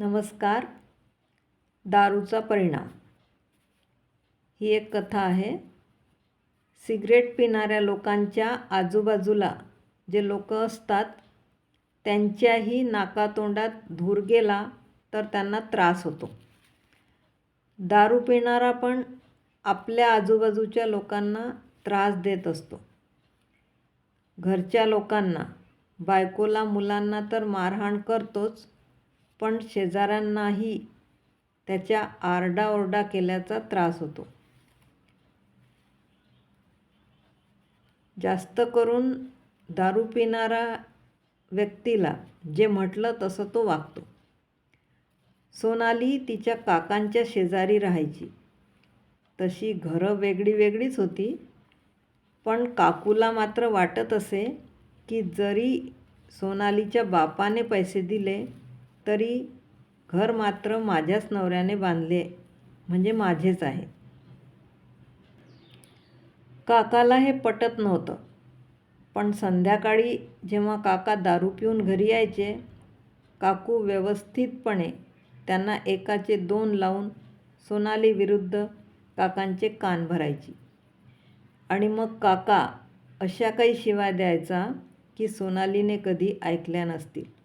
नमस्कार. दारूचा परिणाम. ही एक कथा आहे. सिगरेट पिणाऱ्या लोकांच्या आजूबाजूला जे लोक असतात त्यांच्याही नाकातोंडात धूर गेला तर त्यांना त्रास होतो. दारू पिणारा पण आपल्या आजूबाजूच्या लोकांना त्रास देत असतो. घरच्या लोकांना बायकोला मुलांना तर मारहाण करतोच पण शेजाऱ्यांनाही त्याच्या आरडाओरडा केल्याचा त्रास होतो. जास्त करून दारू पिणारा व्यक्तीला जे म्हटलं तसं तो वागतो. सोनाली तिच्या काकांच्या शेजारी राहायची. तशी घरं वेगळी वेगळीच होती पण काकूला मात्र वाटत असे की जरी सोनालीच्या बापाने पैसे दिले तरी घर मात्र माझ्याच नवऱ्याने बांधले म्हणजे माझेच आहे. काकाला हे पटत नव्हतं. पण संध्याकाळी जेव्हा काका दारू पिऊन घरी यायचे काकू व्यवस्थितपणे त्यांना एकाचे दोन लावून सोनाली विरुद्ध काकांचे कान भरायची. आणि मग काका अशा काही शिवाय द्यायचा की सोनालीने कधी ऐकल्या नसतील.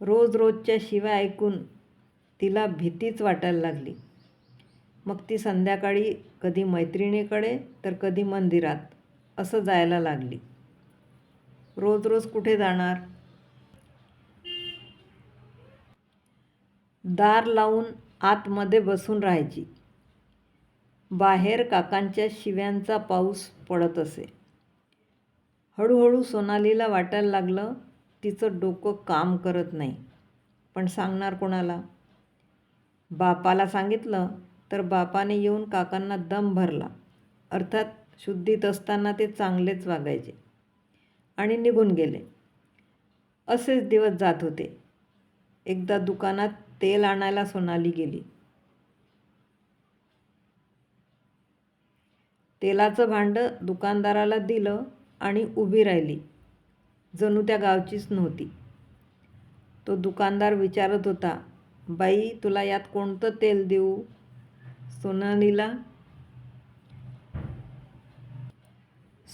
रोज रोजच्या शिव्या ऐकून तिला भीतीच वाटायला लागली. मग ती संध्याकाळी कधी मैत्रिणीकडे तर कधी मंदिरात असं जायला लागली. रोज रोज कुठे जाणार? दार लावून आतमध्ये बसून राहायची. बाहेर काकांच्या शिव्यांचा पाऊस पडत असे. हळूहळू सोनालीला वाटायला लागलं तिचं डोकं काम करत नाही. पण सांगणार कोणाला? बापाला सांगितलं तर बापाने येऊन काकांना दम भरला. अर्थात शुद्धीत असताना ते चांगलेच वागायचे. आणि निघून गेले. असेच दिवस जात होते. एकदा दुकानात तेल आणायला सोनाली गेली. तेलाचं भांडं दुकानदाराला दिलं आणि उभी राहिली. जणू त्या गावचीच नव्हती. तो दुकानदार विचारत होता बाई तुला यात कोणतं तेल देऊ? सोनालीला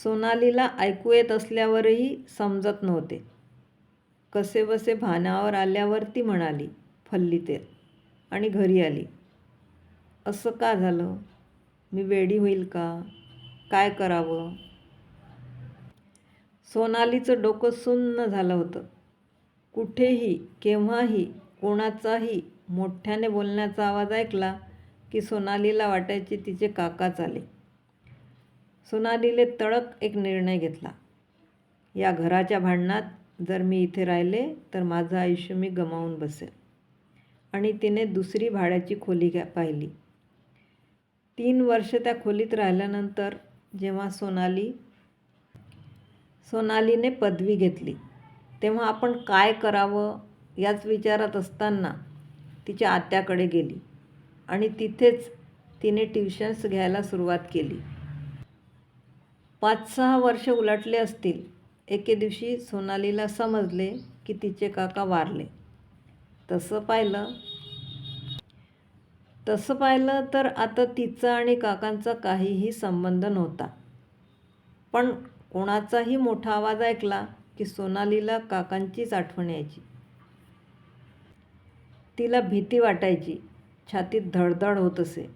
सोनालीला ऐकू येत असल्यावरही समजत नव्हते. कसे बसे भानावर आल्यावर ती म्हणाली फल्ली तेल. आणि घरी आली. असं का झालं? मी वेडी होईल का? काय करावं? सोनालीचं डोकं सुन्न झालं होतं. कुठेही केव्हाही कोणाचाही मोठ्याने बोलण्याचा आवाज ऐकला की सोनालीला वाटायचे तिचे काकाच आले. सोनालीने तडक एक निर्णय घेतला. या घराच्या भांडणात जर मी इथे राहिले तर माझं आयुष्य मी गमावून बसेल. आणि तिने दुसरी भाड्याची खोली घ्या पाहिली. तीन वर्ष त्या खोलीत राहिल्यानंतर जेव्हा सोनाली सोनालीने पदवी घेतली. तेव्हा आपण काय करावं याच विचारात असताना तिच्या आत्याकडे गेली आणि तिथेच तिने ट्युशन्स घ्यायला सुरुवात केली. पाच सहा वर्ष उलटले असतील एके दिवशी सोनालीला समजले की तिचे काका वारले. तसं पाहिलं तसं पाहिलं तर आता तिचा आणि काकांचा काहीही संबंध नव्हता. पण कोणाचाही मोठा आवाज ऐकला की सोनालीला काकांचीच आठवण यायची. तिला भीती वाटायची छातीत धडधड होत असे.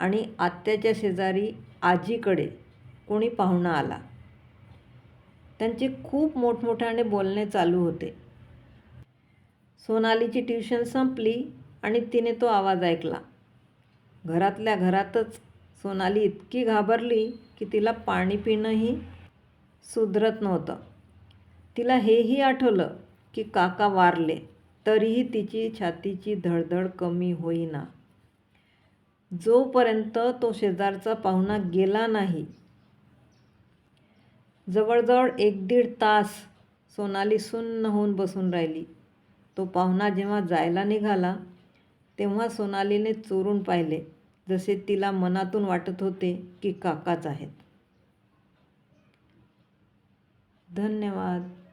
आणि आत्याच्या शेजारी आजीकडे कोणी पाहुणा आला. त्यांचे खूप मोठमोठ्याने बोलणे चालू होते. सोनालीची ट्युशन संपली आणि तिने तो आवाज ऐकला. घरातल्या घरातच सोनाली इतकी घाबरली की तिला पाणी पिणंही सुधरत नव्हतं. तिला हेही आठवलं की काका वारले तरीही तिची छातीची धडधड कमी होईना. जोपर्यंत तो शेजारचा पाहुणा गेला नाही. जवळजवळ एक दीड तास सोनाली सुन्न होऊन बसून राहिली. तो पाहुणा जेव्हा जायला निघाला तेव्हा सोनालीने चोरून पाहिले जसे तिला मनातून वाटत होते की काकाच आहेत. धन्यवाद.